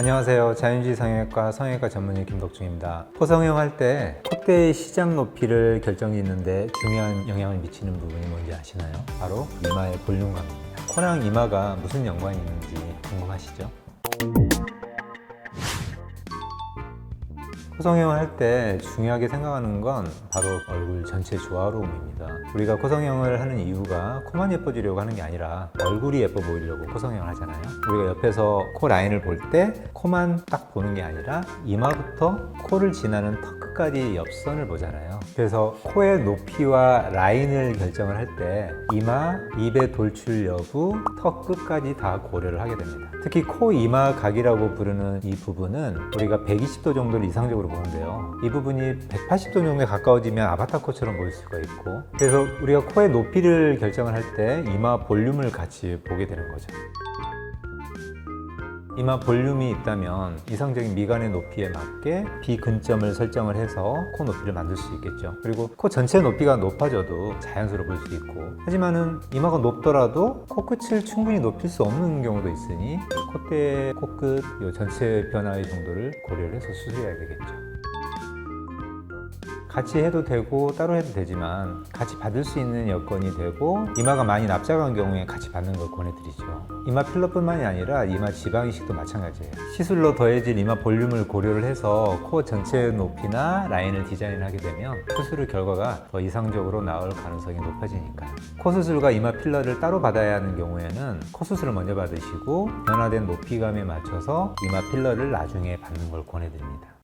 안녕하세요. 자연주의 성형외과 성형외과 전문의 김덕중입니다. 코성형 할 때 콧대의 시작 높이를 결정짓는데 중요한 영향을 미치는 부분이 뭔지 아시나요? 바로 이마의 볼륨감입니다. 코랑 이마가 무슨 연관이 있는지 궁금하시죠? 코성형을 할때 중요하게 생각하는 건 바로 얼굴 전체 조화로움입니다. 우리가 코성형을 하는 이유가 코만 예뻐지려고 하는 게 아니라 얼굴이 예뻐 보이려고 코성형을 하잖아요. 우리가 옆에서 코 라인을 볼 때 코만 딱 보는 게 아니라 이마부터 코를 지나는 턱 끝까지 옆선을 보잖아요. 그래서 코의 높이와 라인을 결정을 할 때 이마, 입의 돌출 여부, 턱 끝까지 다 고려를 하게 됩니다. 특히 코 이마 각이라고 부르는 이 부분은 우리가 120도 정도를 이상적으로 보는데요. 이 부분이 180도 정도에 가까워지면 아바타 코처럼 보일 수가 있고 그래서 우리가 코의 높이를 결정을 할 때 이마 볼륨을 같이 보게 되는 거죠. 이마 볼륨이 있다면 이상적인 미간의 높이에 맞게 비근점을 설정을 해서 코 높이를 만들 수 있겠죠. 그리고 코 전체 높이가 높아져도 자연스러워 보일 수 있고 하지만은 이마가 높더라도 코끝을 충분히 높일 수 없는 경우도 있으니 콧대, 코끝 이 전체 변화의 정도를 고려를 해서 수술해야 되겠죠. 같이 해도 되고 따로 해도 되지만 같이 받을 수 있는 여건이 되고 이마가 많이 납작한 경우에 같이 받는 걸 권해드리죠. 이마 필러뿐만이 아니라 이마 지방 이식도 마찬가지예요. 시술로 더해질 이마 볼륨을 고려를 해서 코 전체 높이나 라인을 디자인하게 되면 수술 후 결과가 더 이상적으로 나올 가능성이 높아지니까요. 코 수술과 이마 필러를 따로 받아야 하는 경우에는 코 수술을 먼저 받으시고 변화된 높이감에 맞춰서 이마 필러를 나중에 받는 걸 권해드립니다.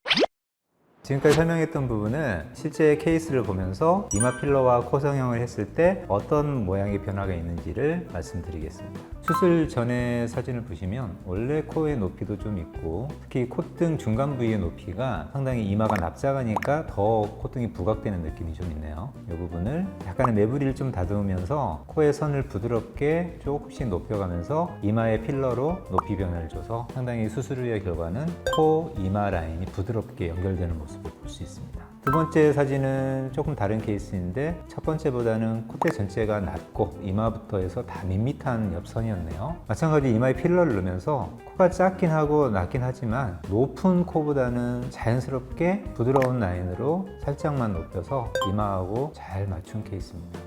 지금까지 설명했던 부분은 실제 케이스를 보면서 이마 필러와 코 성형을 했을 때 어떤 모양의 변화가 있는지를 말씀드리겠습니다. 수술 전에 사진을 보시면 원래 코의 높이도 좀 있고 특히 콧등 중간 부위의 높이가 상당히 이마가 납작하니까 더 콧등이 부각되는 느낌이 좀 있네요. 이 부분을 약간의 매부리를 좀 다듬으면서 코의 선을 부드럽게 조금씩 높여가면서 이마의 필러로 높이 변화를 줘서 상당히 수술 후의 결과는 코 이마 라인이 부드럽게 연결되는 모습을 볼 수 있습니다. 두 번째 사진은 조금 다른 케이스인데 첫 번째보다는 콧대 전체가 낮고 이마부터 해서 다 밋밋한 옆선이었네요. 마찬가지 이마에 필러를 넣으면서 코가 작긴 하고 낮긴 하지만 높은 코보다는 자연스럽게 부드러운 라인으로 살짝만 높여서 이마하고 잘 맞춘 케이스입니다.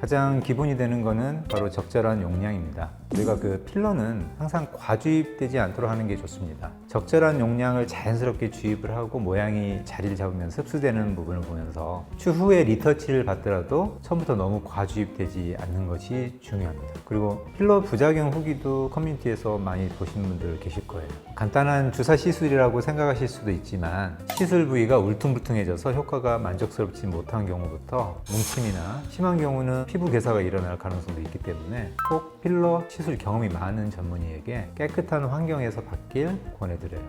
가장 기본이 되는 거는 바로 적절한 용량입니다. 우리가 그 필러는 항상 과주입되지 않도록 하는 게 좋습니다. 적절한 용량을 자연스럽게 주입을 하고 모양이 자리를 잡으면 흡수되는 부분을 보면서 추후에 리터치를 받더라도 처음부터 너무 과주입되지 않는 것이 중요합니다. 그리고 필러 부작용 후기도 커뮤니티에서 많이 보시는 분들 계실 거예요. 간단한 주사 시술이라고 생각하실 수도 있지만 시술 부위가 울퉁불퉁해져서 효과가 만족스럽지 못한 경우부터 뭉침이나 심한 경우는 피부 괴사가 일어날 가능성도 있기 때문에 꼭 필러 시술 경험이 많은 전문의에게 깨끗한 환경에서 받길 권해드려요.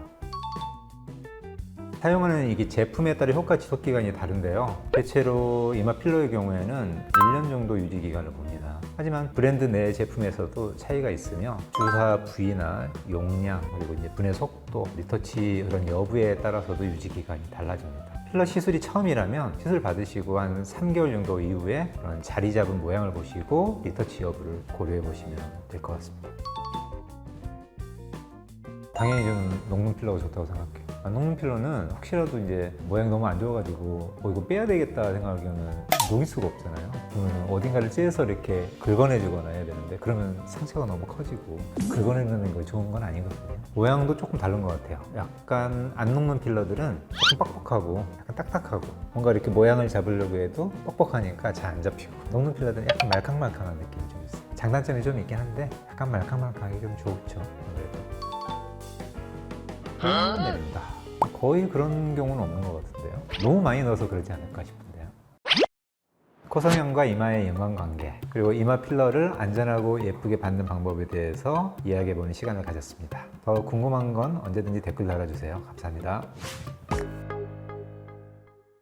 사용하는 이게 제품에 따라 효과 지속 기간이 다른데요. 대체로 이마 필러의 경우에는 1년 정도 유지 기간을 봅니다. 하지만 브랜드 내 제품에서도 차이가 있으며 주사 부위나 용량 그리고 이제 분해 속도, 리터치 그런 여부에 따라서도 유지 기간이 달라집니다. 필러 시술이 처음이라면 시술 받으시고 한 3개월 정도 이후에 그런 자리 잡은 모양을 보시고 리터치 여부를 고려해 보시면 될 것 같습니다. 당연히 저는 녹는 필러가 좋다고 생각해요. 아, 녹는 필러는 혹시라도 이제 모양이 너무 안 좋아가지고 어, 이거 빼야 되겠다 생각하면 녹일 수가 없잖아요. 그러면 어딘가를 째서 이렇게 긁어내주거나 해야 되는데 그러면 상처가 너무 커지고 긁어내는 거 좋은 건 아니거든요. 모양도 조금 다른 것 같아요. 약간 안 녹는 필러들은 조금 뻑뻑하고 약간 딱딱하고 뭔가 이렇게 모양을 잡으려고 해도 뻑뻑하니까 잘 안 잡히고 녹는 필러들은 약간 말캉말캉한 느낌이 좀 있어요. 장단점이 좀 있긴 한데 약간 말캉말캉하기 좀 좋죠. 아무래도. 아~ 내린다. 거의 그런 경우는 없는 것 같은데요. 너무 많이 넣어서 그러지 않을까 싶은데요. 코성형과 이마의 인간관계 그리고 이마 필러를 안전하고 예쁘게 받는 방법에 대해서 이야기해보는 시간을 가졌습니다. 더 궁금한 건 언제든지 댓글 달아주세요. 감사합니다.